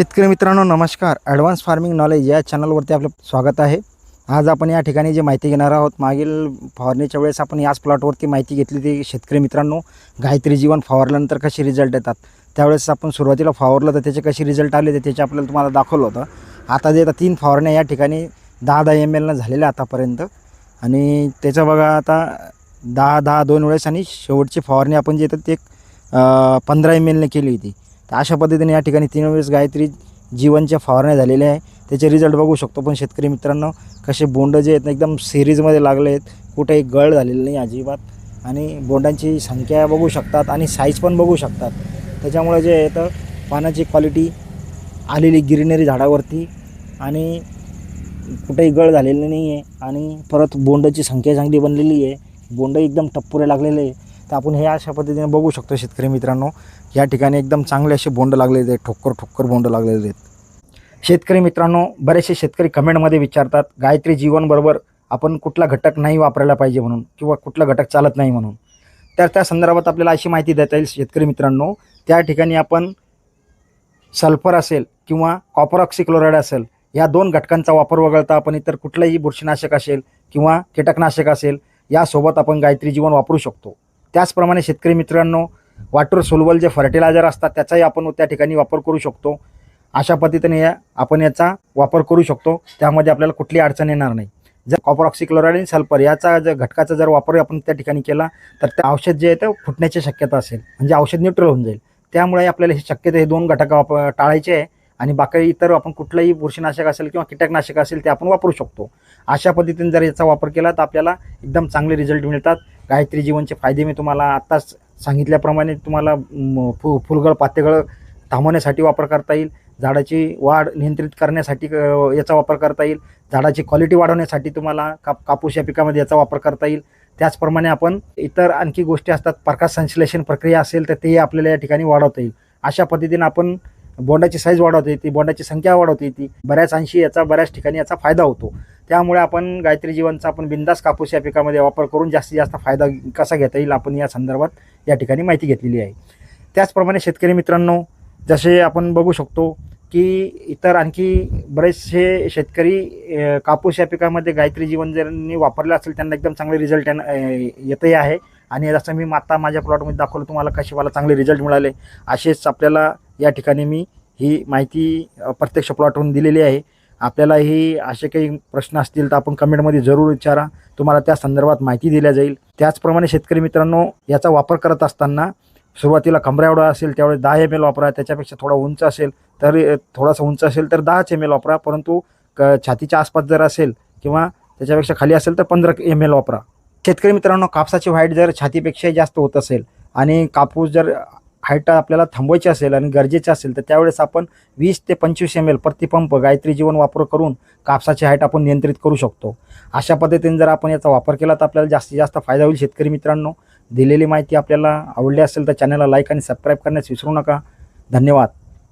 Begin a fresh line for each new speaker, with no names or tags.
शेतकरी मित्रांनो नमस्कार. ॲडव्हान्स फार्मिंग नॉलेज या चॅनलवरती आपलं स्वागत आहे. आज आपण या ठिकाणी जी माहिती घेणार आहोत मागील फवारणीच्या वेळेस आपण याच प्लॉटवरती माहिती घेतली ती शेतकरी मित्रांनो गायत्री जीवन फवारल्यानंतर कसे रिझल्ट येतात त्यावेळेस आपण सुरुवातीला फवारलं तर त्याचे कसे रिझल्ट आले ते त्याचे आपल्याला तुम्हाला दाखवलं होतं. आता जे आता तीन फवारण्या या ठिकाणी दहा दहा एम एलनं झालेल्या आतापर्यंत. आणि त्याचं बघा आता दहा दहा दोन वेळेस आणि शेवटची फवारणी आपण जे येतात ते पंधरा एम एलने केली होती. तर अशा पद्धतीने या ठिकाणी तीन वेळेस गायत्री जीवनच्या फवारण्या झालेल्या आहे. त्याचे रिझल्ट बघू शकतो पण शेतकरी मित्रांनो कसे बोंड जे आहेत ना एकदम सिरीजमध्ये लागले आहेत. कुठेही गळ झालेलं नाही अजिबात. आणि बोंडांची संख्या बघू शकतात आणि साईज पण बघू शकतात. त्याच्यामुळे जे आहे तर पानाची क्वालिटी आलेली गिरिनरी झाडावरती आणि कुठेही गळ झालेली नाही आहे आणि परत बोंडाची संख्या चांगली बनलेली आहे. बोंड एकदम टप्पुरे लागलेले आहे. तर आपण हे अशा पद्धतीने बघू शकतो शेतकरी मित्रांनो. या ठिकाणी एकदम चांगले असे बोंड लागलेले आहेत ठोक्कर ठोक्कर बोंड लागलेले आहेत. शेतकरी मित्रांनो बरेचसे शेतकरी कमेंटमध्ये विचारतात गायत्री जीवनबरोबर आपण कुठला घटक नाही वापरायला पाहिजे म्हणून किंवा कुठला घटक चालत नाही म्हणून? तर त्या संदर्भात आपल्याला अशी माहिती देता येईल शेतकरी मित्रांनो. त्या ठिकाणी आपण सल्फर असेल किंवा कॉपर ऑक्सिक्लोराईड असेल या दोन घटकांचा वापर वगळता आपण इतर कुठलंही बुरशीनाशक असेल किंवा कीटकनाशक असेल यासोबत आपण गायत्री जीवन वापरू शकतो. त्याचप्रमाणे शेतकरी मित्रांनो वाटर सोलबल जे फर्टिलायझर असतात त्याचाही आपण त्या ठिकाणी वापर करू शकतो. अशा पद्धतीने या आपण याचा वापर करू शकतो. त्यामध्ये आपल्याला कुठली अडचण येणार नाही. जर कॉपर ऑक्सिक्लोराईड आणि सल्फर याचा जर घटकाचा जर वापर आपण त्या ठिकाणी केला तर ते औषध जे आहे ते फुटण्याची शक्यता असेल. म्हणजे औषध न्यूट्रल होऊन जाईल. त्यामुळे आपल्याला हे शक्यता हे दोन घटक वाप टाळायचे आहे. आणि बाकी इतर आपण कुठलंही बुरशीनाशक असेल किंवा कीटकनाशक असेल ते आपण वापरू शकतो. अशा पद्धतीने जर याचा वापर केला तर आपल्याला एकदम चांगले रिझल्ट मिळतात. गायत्री जीवनचे फायदे मी तुम्हाला आत्ताच सांगितल्याप्रमाणे तुम्हाला फु फुलगळ पातेगळ थांबवण्यासाठी वापर करता येईल. झाडाची वाढ नियंत्रित करण्यासाठी याचा वापर करता येईल. झाडाची क्वालिटी वाढवण्यासाठी तुम्हाला काप कापूस या पिकामध्ये याचा वापर करता येईल. त्याचप्रमाणे आपण इतर आणखी गोष्टी असतात प्रकाश संश्लेषण प्रक्रिया असेल तर तेही आपल्याला या ठिकाणी वाढवता येईल. अशा पद्धतीने आपण बोंडाची साईज वाढवता येते बोंडाची संख्या वाढवता येते. बऱ्याच अंशी याचा बऱ्याच ठिकाणी याचा फायदा होतो. त्यामुळे आपण गायत्री जीवनचा आपण बिंदास कापूस या पिकामध्ये वापर करून जास्तीत जास्त फायदा कसा घेता येईल आपण या संदर्भात या ठिकाणी माहिती घेतलेली आहे. त्याचप्रमाणे शेतकरी मित्रांनो जसे आपण बघू शकतो की इतर आणखी बरेचसे शेतकरी कापूस या पिकामध्ये गायत्री जीवन जर वापरलं असेल त्यांना एकदम चांगले रिझल्ट येतही आहे. आणि जसं मी आता माझ्या प्लॉटमध्ये दाखवलं तुम्हाला कसे मला चांगले रिझल्ट मिळाले असेच आपल्याला या ठिकाणी मी ही माहिती प्रत्यक्ष प्लॉटवरून दिलेली आहे. आपल्यालाही असे काही प्रश्न असतील तर आपण कमेंटमध्ये जरूर विचारा. तुम्हाला त्या संदर्भात माहिती दिल्या जाईल. त्याचप्रमाणे शेतकरी मित्रांनो याचा वापर करत असताना सुरुवातीला कमरा एवढा असेल त्यावेळेस दहा एम एल वापरा त्याच्यापेक्षा थोडा उंच असेल तर थोडासा उंच असेल तर दहाच एम एल वापरा परंतु क छातीच्या आसपास जर असेल किंवा त्याच्यापेक्षा खाली असेल तर पंधरा एम एल वापरा. शेतकरी मित्रांनो कापसाची व्हाईट जर छातीपेक्षा जास्त होत असेल आणि कापूस जर हाईट आपल्याला थांबवायची असेल आणि गरजेचे असेल तर त्यावेळेस आपण वीस ते पंचवीस एम एल प्रतिपंप गायत्री जीवन वापर करून कापसाची हाईट आपण नियंत्रित करू शकतो. अशा पद्धतीने जर आपण याचा वापर केला तर आपल्याला जास्तीत जास्त फायदा होईल. शेतकरी मित्रांनो दिलेली माहिती आपल्याला आवडली असेल तर चॅनलला लाईक आणि सबस्क्राईब करण्यास विसरू नका. धन्यवाद.